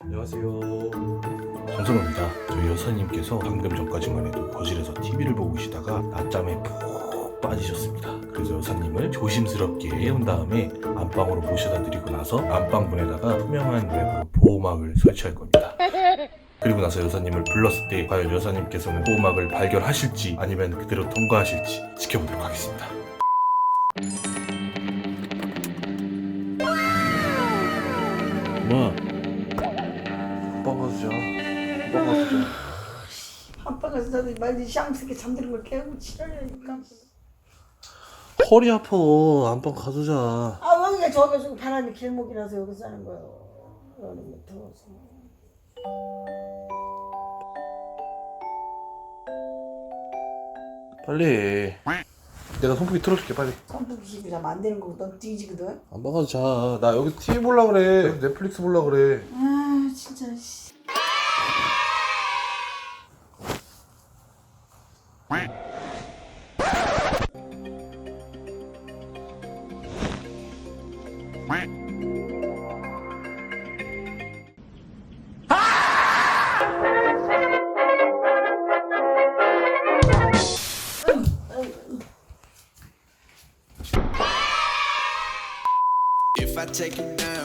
안녕하세요. 정선호입니다. 저희 여사님께서 방금 전까지만 해도 거실에서 TV를 보고 계시다가 낮잠에 푹 빠지셨습니다. 그래서 여사님을 조심스럽게 깨운 다음에 안방으로 모셔다 드리고 나서 안방 문에다가 투명한 웹으로 보호막을 설치할 겁니다. 그리고 나서 여사님을 불렀을 때 과연 여사님께서는 보호막을 발견하실지 아니면 그대로 통과하실지 지켜보도록 하겠습니다. 엄마, 자. 아빠가 저도 많이 샹스게 잠드는 걸 깨우고 치료하니까 허리 아파. 안방 가서 자. 아 여기가 저기 지금 바람이 길목이라서 여기서 자는 거예요 여기는 더워서 빨리. 내가 선풍기 틀어줄게 빨리. 선풍기 시고 자면 안 되는 거고 넌 뒤지거든 안방 가서 자. 나 여기 TV 볼라 그래. 넷플릭스 볼라 그래. 아 진짜 씨. If I take you down,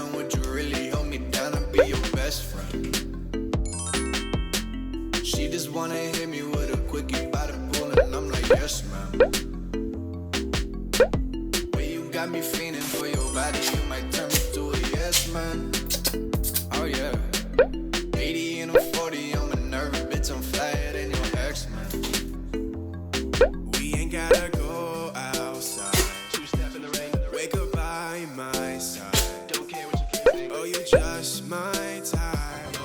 got me feeling for your body, you might turn me to a yes, man. Oh, yeah. 80 and a 40 on my nerve, bitch, I'm flyer than your ex, man. We ain't gotta go outside. Two step in the rain. Wake up by my side. Don't care what you think. Oh, you just my type.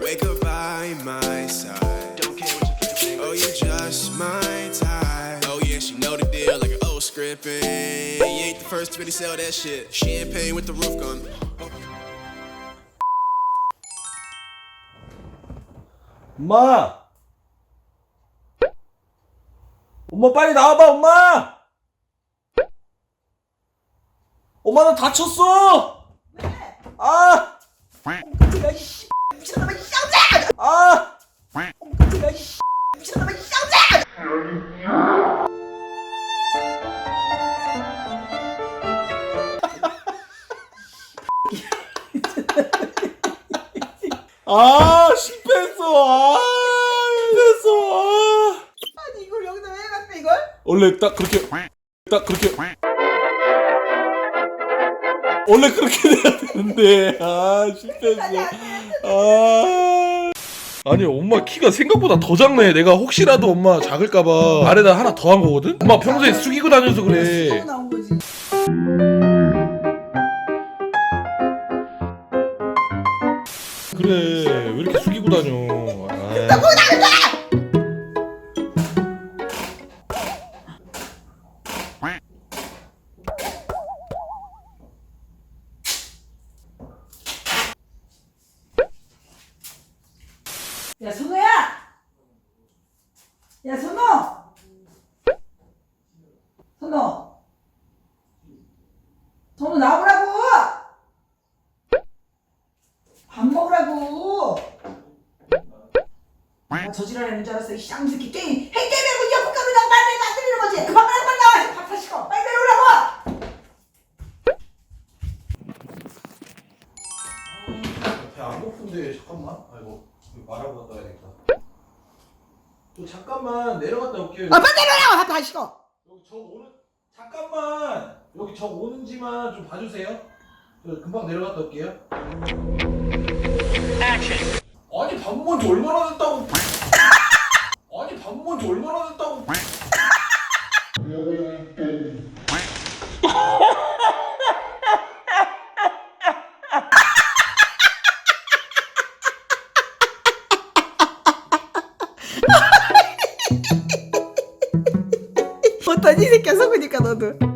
Wake up by my side. Don't care what you think. Oh, you just my first really sell that shit. Champagne with the roof gun. 엄마! 엄마 빨리 나와봐 엄마! 엄마 나 다쳤어! 아 실패했어. 아 실패했어. 아. 아니 이걸 여기다 왜 갖다 이걸? 원래 딱 그렇게 딱 그렇게. 원래 그렇게 돼야 되는데. 아 실패했어. 아 아니 엄마 키가 생각보다 더 작네. 내가 혹시라도 엄마 작을까봐. 아래다 하나 더 한 거거든? 엄마 평소에 숙이고 다녀서 또 그래. 나온 거지 그래. 왜 이렇게 숙이고 다녀? 아. 야 선호 선호 나오라고 밥 먹으라고 아, 저지랄하는 줄 알았어. 이 쌍새끼 게임 핵 게임이고 옆에 가면 말을 안 들리는 거지. 그만 말고 빨리 나와. 밥 사시고. 빨리 내려오라고. 배안 고픈데 잠깐만. 아이고 말하고 갔다 와야겠다. 저 잠깐만 내려갔다 올게요. 아 빨리 내려오라고. 밥 사시고. 여기 저 오는 잠깐만. 여기 저 오는지만 좀 봐주세요. 저 금방 내려갔다 올게요. 아니 밥 먹은 지 얼마나 됐다고? 아니 밥 먹은 지 얼마나 됐다고? 어떤 이 새끼야 속으니까 너도